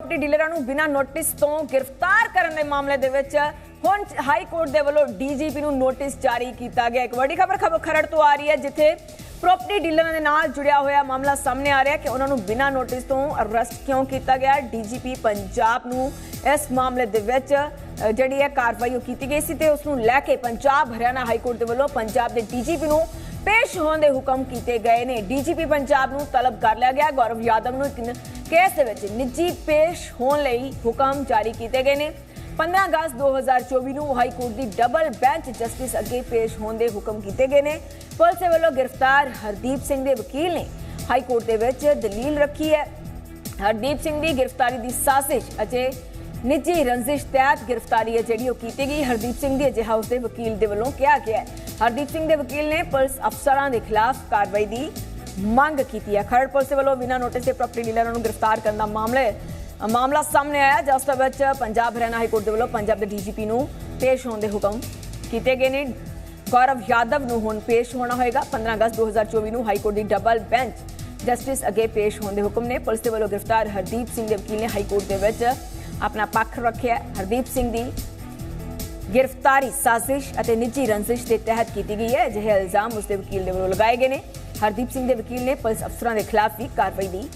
Property ਡੀਲਰਾਂ ਨੂੰ ਬਿਨਾਂ notice ਤੋਂ ਗ੍ਰਿਫਤਾਰ ਕਰਨ ਦੇ ਮਾਮਲੇ ਦੇ ਵਿੱਚ ਹੁਣ ਹਾਈ ਕੋਰਟ ਦੇ ਵੱਲੋਂ ਡੀਜੀਪੀ ਨੂੰ ਨੋਟਿਸ ਜਾਰੀ ਕੀਤਾ ਗਿਆ। ਇੱਕ ਵੱਡੀ ਖਬਰ ਖਬਰ ਖਰੜ ਤੋਂ ਆ ਰਹੀ ਹੈ, ਜਿੱਥੇ ਪ੍ਰਾਪਰਟੀ ਡੀਲਰਾਂ ਦੇ ਨਾਲ ਜੁੜਿਆ ਹੋਇਆ ਮਾਮਲਾ ਸਾਹਮਣੇ ਆ ਰਿਹਾ ਕਿ ਉਹਨਾਂ ਨੂੰ ਬਿਨਾਂ ਨੋਟਿਸ ਤੋਂ ਅਰੈਸਟ ਕਿਉਂ ਕੀਤਾ ਗਿਆ ਡੀਜੀਪੀ ਪੰਜਾਬ ਨੂੰ ਇਸ ਮਾਮਲੇ ਦੇ ਵਿੱਚ ਜਿਹੜੀ ਹੈ ਕਾਰਵਾਈ ਉਹ ਕੀਤੀ ਗਈ ਸੀ ਤੇ ਉਸ ਨੂੰ ਲੈ ਕੇ ਪੰਜਾਬ, ਹਰਿਆਣਾ ਹਾਈ ਕੋਰਟ ਦੇ ਵੱਲੋਂ ਪੰਜਾਬ ਦੇ ਡੀਜੀਪੀ ਨੂੰ ਪੇਸ਼ ਹੋਣ ਦੇ ਹੁਕਮ ਕੀਤੇ ਗਏ ਨੇ। ਡੀਜੀਪੀ ਪੰਜਾਬ ਨੂੰ ਤਲਬ ਕਰ ਲਿਆ ਗਿਆ। ਗੌਰਵ ਯਾਦਵ ਨੂੰ ਕੇਸ ਦੇ ਵਿੱਚ ਨਿੱਜੀ ਪੇਸ਼ ਹੋਣ ਲਈ ਹੁਕਮ ਜਾਰੀ ਕੀਤੇ ਗਏ ਨੇ। 15 ਅਗਸਤ 2024 ਨੂੰ ਹਾਈ ਕੋਰਟ ਦੀ ਡਬਲ ਬੈਂਚ ਜਸਟਿਸ ਅੱਗੇ ਪੇਸ਼ ਹੋਣ ਦੇ ਹੁਕਮ ਕੀਤੇ ਗਏ ਨੇ। ਪੁਲਿਸ ਵੱਲੋਂ ਗ੍ਰਿਫਤਾਰ ਹਰਦੀਪ ਸਿੰਘ ਦੇ ਵਕੀਲ ਨੇ ਹਾਈ ਕੋਰਟ ਦੇ ਵਿੱਚ ਦਲੀਲ ਰੱਖੀ ਹੈ। ਹਰਦੀਪ ਸਿੰਘ ਦੀ ਗ੍ਰਿਫਤਾਰੀ ਦੀ ਸਾਜ਼ਿਸ਼ ਅਜੇ ਨਿੱਜੀ ਰੰਜਿਸ਼ ਤਹਿਤ ਗ੍ਰਿਫਤਾਰੀ ਹੈ, ਜਿਹੜੀ ਉਹ ਕੀਤੀ ਗਈ। ਹਰਦੀਪ ਸਿੰਘ ਦੀ ਅਜਿਹਾ ਉਸਦੇ ਵਕੀਲ ਦੇ ਵੱਲੋਂ ਕਿਹਾ ਗਿਆ ਹਰਦੀਪ ਸਿੰਘ ਦੇ ਵਕੀਲ ਨੇ ਪੁਲਿਸ ਅਫਸਰਾਂ ਦੇ ਖਿਲਾਫ ਕਾਰਵਾਈ ਦੀ ਮੰਗ ਕੀਤੀ ਹੈ। ਖਰੜ ਪੁਲਿਸ ਦੇ ਵੱਲੋਂ ਬਿਨਾਂ ਨੋਟਿਸ ਦੇ ਪ੍ਰਾਪਰਟੀ ਡੀਲਰਾਂ ਨੂੰ ਗ੍ਰਿਫਤਾਰ ਕਰਨ ਦਾ ਮਾਮਲੇ ਮਾਮਲਾ ਸਾਹਮਣੇ ਆਇਆ ਜਿਸ ਦੇ ਵਿੱਚ ਪੰਜਾਬ ਹਰਿਆਣਾ ਹਾਈ ਕੋਰਟ ਦੇ ਵੱਲੋਂ ਪੰਜਾਬ ਦੇ ਡੀਜੀਪੀ ਨੂੰ ਪੇਸ਼ ਹੋਣ ਦੇ ਹੁਕਮ ਕੀਤੇ ਗਏ ਨੇ। ਗੌਰਵ ਯਾਦਵ ਨੂੰ ਹੁਣ ਪੇਸ਼ ਹੋਣਾ ਹੋਏਗਾ। 15 ਅਗਸਤ 2024 ਨੂੰ ਹਾਈ ਕੋਰਟ ਦੀ ਡਬਲ ਬੈਂਚ ਜਸਟਿਸ ਅੱਗੇ ਪੇਸ਼ ਹੋਣ ਦੇ ਹੁਕਮ ਨੇ। ਪੁਲਿਸ ਦੇ ਵੱਲੋਂ ਗ੍ਰਿਫਤਾਰ ਹਰਦੀਪ ਸਿੰਘ ਦੇ ਵਕੀਲ ਨੇ ਹਾਈ ਕੋਰਟ ਦੇ ਵਿੱਚ ਆਪਣਾ ਪੱਖ ਰੱਖਿਆ ਹਰਦੀਪ ਸਿੰਘ ਦੀ ਗ੍ਰਿਫਤਾਰੀ ਸਾਜ਼ਿਸ਼ ਅਤੇ ਨਿੱਜੀ ਰੰਜਿਸ਼ ਦੇ ਤਹਿਤ ਕੀਤੀ ਗਈ ਹੈ। ਅਜਿਹੇ ਇਲਜ਼ਾਮ ਉਸ ਦੇ ਵਕੀਲ ਦੇ ਵੱਲੋਂ ਲਗਾਏ ਗਏ ਨੇ। ਹਰਦੀਪ ਸਿੰਘ ਦੇ ਵਕੀਲ ਨੇ ਪੁਲਿਸ ਅਫਸਰਾਂ ਦੇ ਖਿਲਾਫ ਵੀ ਕਾਰਵਾਈ ਦੀ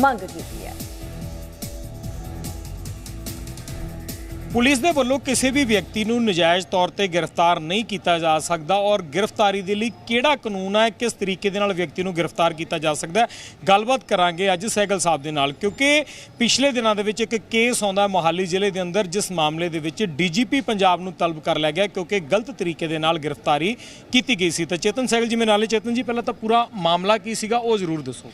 ਮੰਗ ਕੀਤੀ ਹੈ। ਪੁਲਿਸ ਦੇ ਵੱਲੋਂ ਕਿਸੇ ਵੀ ਵਿਅਕਤੀ ਨੂੰ ਨਜਾਇਜ਼ ਤੌਰ ਤੇ ਗ੍ਰਿਫਤਾਰ ਨਹੀਂ ਕੀਤਾ ਜਾ ਸਕਦਾ ਔਰ ਗ੍ਰਿਫਤਾਰੀ ਦੇ ਲਈ ਕਿਹੜਾ ਕਾਨੂੰਨ ਹੈ, ਕਿਸ ਤਰੀਕੇ ਦੇ ਨਾਲ ਵਿਅਕਤੀ ਨੂੰ ਗ੍ਰਿਫਤਾਰ ਕੀਤਾ ਜਾ ਸਕਦਾ ਗੱਲਬਾਤ ਕਰਾਂਗੇ ਅੱਜ ਸਹਿਗਲ ਸਾਹਿਬ ਦੇ ਨਾਲ, ਕਿਉਂਕਿ ਪਿਛਲੇ ਦਿਨਾਂ ਦੇ ਵਿੱਚ ਇੱਕ ਕੇਸ ਆਉਂਦਾ ਮੋਹਾਲੀ ਜ਼ਿਲ੍ਹੇ ਦੇ ਅੰਦਰ, ਜਿਸ ਮਾਮਲੇ ਦੇ ਵਿੱਚ ਡੀਜੀਪੀ ਪੰਜਾਬ ਨੂੰ ਤਲਬ ਕਰ ਲਿਆ ਗਿਆ, ਕਿਉਂਕਿ ਗਲਤ ਤਰੀਕੇ ਦੇ ਨਾਲ ਗ੍ਰਿਫਤਾਰੀ ਕੀਤੀ ਗਈ ਸੀ। ਤਾਂ ਚੇਤਨ ਸਹਿਗਲ ਜੀ ਮੇਰੇ ਨਾਲੇ ਚੇਤਨ ਜੀ, ਪਹਿਲਾਂ ਤਾਂ ਪੂਰਾ ਮਾਮਲਾ ਕੀ ਸੀਗਾ, ਉਹ ਜ਼ਰੂਰ ਦੱਸੋ।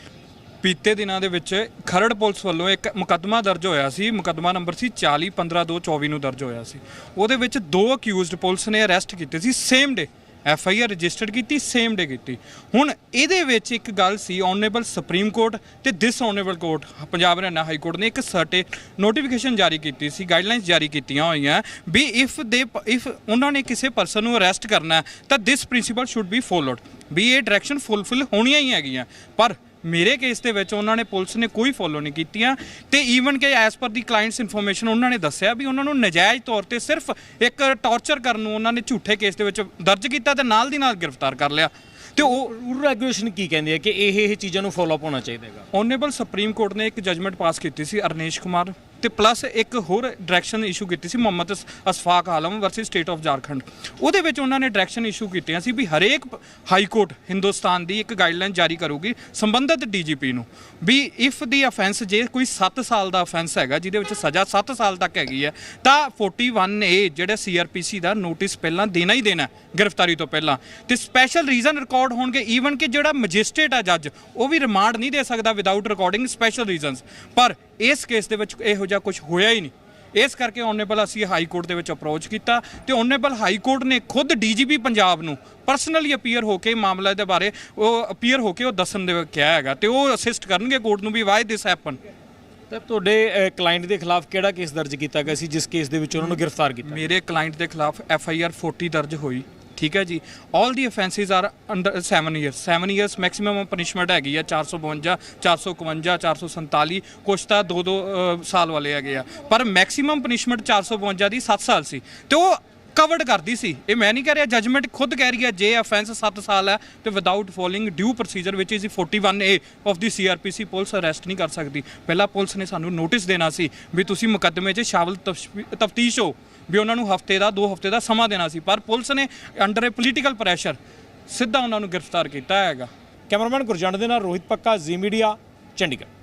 ਬੀਤੇ ਦਿਨਾਂ ਦੇ ਵਿੱਚ ਖਰੜ ਪੁਲਿਸ ਵੱਲੋਂ ਇੱਕ ਮੁਕੱਦਮਾ ਦਰਜ ਹੋਇਆ ਸੀ। ਮੁਕੱਦਮਾ ਨੰਬਰ ਸੀ 40 15 2 24 ਨੂੰ ਦਰਜ ਹੋਇਆ ਸੀ। ਉਹਦੇ ਵਿੱਚ ਦੋ ਅਕਿਊਜ਼ਡ ਪੁਲਿਸ ਨੇ ਅਰੈਸਟ ਕੀਤੇ ਸੀ। Same day F I R registered ਕੀਤੀ ਸੇਮ ਡੇ ਕੀਤੀ। ਹੁਣ ਇਹਦੇ ਵਿੱਚ ਇੱਕ ਗੱਲ ਸੀ ਆਨਰੇਬਲ ਸੁਪਰੀਮ ਕੋਰਟ ਤੇ this honourable court Punjab Haryana high court ਨੇ ਇੱਕ ਸਰਟੇ ਨੋਟੀਫਿਕੇਸ਼ਨ ਜਾਰੀ ਕੀਤੀ ਸੀ ਗਾਈਡਲਾਈਨਸ ਜਾਰੀ ਕੀਤੀਆਂ ਹੋਈਆਂ ਵੀ ਇਫ ਦੇ ਇਫ ਉਹਨਾਂ ਨੇ ਕਿਸੇ ਪਰਸਨ ਨੂੰ ਅਰੈਸਟ ਕਰਨਾ ਤਾਂ this principle should be followed ਵੀ ਇਹ ਡਾਇਰੈਕਸ਼ਨ ਫੁੱਲਫਿਲ ਹੋਣੀਆਂ ਹੀ ਹੈਗੀਆਂ। ਪਰ ਮੇਰੇ ਕੇਸ ਦੇ ਵਿੱਚ ਉਹਨਾਂ ਨੇ ਪੁਲਿਸ ਨੇ ਕੋਈ ਫੋਲੋ ਨਹੀਂ ਕੀਤੀਆਂ ਤੇ ਈਵਨ ਕਿ ਐਸ ਪਰ ਦੀ ਕਲਾਇੰਟਸ ਇਨਫੋਰਮੇਸ਼ਨ ਉਹਨਾਂ ਨੇ ਦੱਸਿਆ ਵੀ ਉਹਨਾਂ ਨੂੰ ਨਜਾਇਜ਼ ਤੌਰ ਤੇ ਸਿਰਫ ਇੱਕ ਟਾਰਚਰ ਕਰਨ ਨੂੰ ਉਹਨਾਂ ਨੇ ਝੂਠੇ ਕੇਸ ਦੇ ਵਿੱਚ ਦਰਜ ਕੀਤਾ ਤੇ ਨਾਲ ਦੀ ਨਾਲ ਗ੍ਰਿਫਤਾਰ ਕਰ ਲਿਆ। ਤੇ ਉਹ ਰੂਲ ਰੈਗੂਲੇਸ਼ਨ ਕੀ ਕਹਿੰਦੀ ਹੈ ਕਿ ਇਹ ਇਹ ਚੀਜ਼ਾਂ ਨੂੰ ਫੋਲੋ ਅਪ ਹੋਣਾ ਚਾਹੀਦਾ ਹੈਗਾ? ਓਨਰੇਬਲ ਸੁਪਰੀਮ ਕੋਰਟ ਨੇ ਇੱਕ ਜਜਮੈਂਟ ਪਾਸ ਕੀਤੀ ਸੀ ਅਰਨੇਸ਼ ਕੁਮਾਰ। ਤੇ ਪਲੱਸ ਇੱਕ ਹੋਰ ਡਾਇਰੈਕਸ਼ਨ ਇਸ਼ੂ ਕੀਤੀ ਸੀ Mohammad Asfak Alam versus state of Jharkhand ਉਹਦੇ ਵਿੱਚ ਉਹਨਾਂ ਨੇ ਡਾਇਰੈਕਸ਼ਨ ਇਸ਼ੂ ਕੀਤੀਆਂ ਸੀ ਵੀ ਹਰੇਕ ਹਾਈ ਕੋਰਟ ਹਿੰਦੁਸਤਾਨ ਦੀ ਇੱਕ ਗਾਈਡਲਾਈਨ ਜਾਰੀ ਕਰੂਗੀ ਸੰਬੰਧਿਤ ਡੀਜੀਪੀ ਨੂੰ। ਵੀ ਇਫ ਦੀ ਅਫੈਂਸ ਜੇ ਕੋਈ 7 ਸਾਲ ਦਾ ਅਫੈਂਸ ਹੈਗਾ, ਜਿਹਦੇ ਵਿੱਚ ਸਜ਼ਾ 7 ਸਾਲ ਤੱਕ ਹੈਗੀ ਹੈ, ਤਾਂ 41 ਏ ਜਿਹੜਾ ਸੀਆਰਪੀਸੀ ਦਾ ਨੋਟਿਸ ਪਹਿਲਾਂ ਦੇਣਾ ਹੀ ਦੇਣਾ ਗ੍ਰਿਫਤਾਰੀ ਤੋਂ ਪਹਿਲਾਂ। ਤੇ ਸਪੈਸ਼ਲ ਰੀਜ਼ਨ ਰਿਕਾਰਡ ਹੋਣਗੇ ਈਵਨ ਕਿ ਜਿਹੜਾ ਮੈਜਿਸਟ੍ਰੇਟ ਆ ਜੱਜ ਉਹ ਵੀ ਰਿਮਾਂਡ ਨਹੀਂ ਦੇ ਸਕਦਾ ਵਿਦਆਊਟ ਰਿਕਾਰਡਿੰਗ ਸਪੈਸ਼ਲ ਰੀਜ਼ਨਸ ਪਰ ਇਸ ਕੇਸ ਦੇ ਵਿੱਚ ਇਹੋ ਜਿਹਾ ਕੁਝ ਹੋਇਆ ਹੀ ਨਹੀਂ। ਇਸ ਕਰਕੇ ਓਨੇਬਲ ਅਸੀਂ ਹਾਈ ਕੋਰਟ ਦੇ ਵਿੱਚ ਅਪਰੋਚ ਕੀਤਾ ਤੇ ਓਨੇਬਲ ਹਾਈ ਕੋਰਟ ਨੇ ਖੁਦ ਡੀਜੀਪੀ ਪੰਜਾਬ ਨੂੰ ਪਰਸਨਲੀ ਅਪੀਅਰ ਹੋ ਕੇ ਮਾਮਲੇ ਦੇ ਬਾਰੇ ਉਹ ਅਪੀਅਰ ਹੋ ਕੇ ਉਹ ਦੱਸਣ ਦੇ ਕਿਹਾ ਹੈਗਾ ਤੇ ਉਹ ਅਸਿਸਟ ਕਰਨਗੇ ਕੋਰਟ ਨੂੰ ਵੀ ਵਾਈ ਦਿਸ ਹੈਪਨ ਤਾਂ ਤੁਹਾਡੇ ਕਲਾਇੰਟ ਦੇ ਖਿਲਾਫ ਕਿਹੜਾ ਕੇਸ ਦਰਜ ਕੀਤਾ ਗਿਆ ਸੀ ਜਿਸ ਕੇਸ ਦੇ ਵਿੱਚ ਉਹਨਾਂ ਨੂੰ ਗ੍ਰਿਫਤਾਰ ਕੀਤਾ ਮੇਰੇ ਕਲਾਇੰਟ ਦੇ ਖਿਲਾਫ ਐਫ ਆਈ ਆਰ 40 ਦਰਜ ਹੋਈ। ਠੀਕ ਹੈ ਜੀ। All the offences are under 7 years 7 years maximum punishment ਹੈਗੀ ਆ 452 451 447 ਕੁਛ ਤਾਂ 2-2 ਸਾਲ ਵਾਲੇ ਹੈਗੇ ਆ। ਪਰ ਮੈਕਸਿਮਮ ਪਨਿਸ਼ਮੈਂਟ 452 ਦੀ 7 ਸਾਲ ਸੀ। ਤੇ ਉਹ ਕਵਰਡ ਕਰਦੀ ਸੀ। ਇਹ ਮੈਂ ਨਹੀਂ ਕਹਿ ਰਿਹਾ ਜੱਜਮੈਂਟ ਖੁਦ ਕਹਿ ਰਹੀ ਹੈ, ਜੇ ਅਫੈਂਸ 7 ਸਾਲ ਹੈ ਤੇ without following due procedure which is 41 A of the CrPC police arrest ਨਹੀਂ ਕਰ ਸਕਦੀ। ਪਹਿਲਾਂ ਪੁਲਿਸ ਨੇ ਸਾਨੂੰ ਨੋਟਿਸ ਦੇਣਾ ਸੀ ਵੀ ਤੁਸੀਂ ਮੁਕੱਦਮੇ 'ਚ ਸ਼ਾਮਲ ਤਫਤੀਸ਼ ਹੋ, ਵੀ ਉਹਨਾਂ ਨੂੰ ਹਫ਼ਤੇ ਦਾ 2 ਹਫ਼ਤੇ ਦਾ ਸਮਾਂ ਦੇਣਾ ਸੀ। ਪਰ ਪੁਲਿਸ ਨੇ ਅੰਡਰ ਅ ਪੋਲੀਟੀਕਲ ਪ੍ਰੈਸ਼ਰ ਸਿੱਧਾ ਉਹਨਾਂ ਨੂੰ ਗ੍ਰਿਫਤਾਰ ਕੀਤਾ ਹੈਗਾ। ਕੈਮਰਾਮੈਨ ਗੁਰਜੰਟ ਦੇ ਨਾਲ ਰੋਹਿਤ ਪੱਕਾ, ਜ਼ੀ ਮੀਡੀਆ, ਚੰਡੀਗੜ੍ਹ।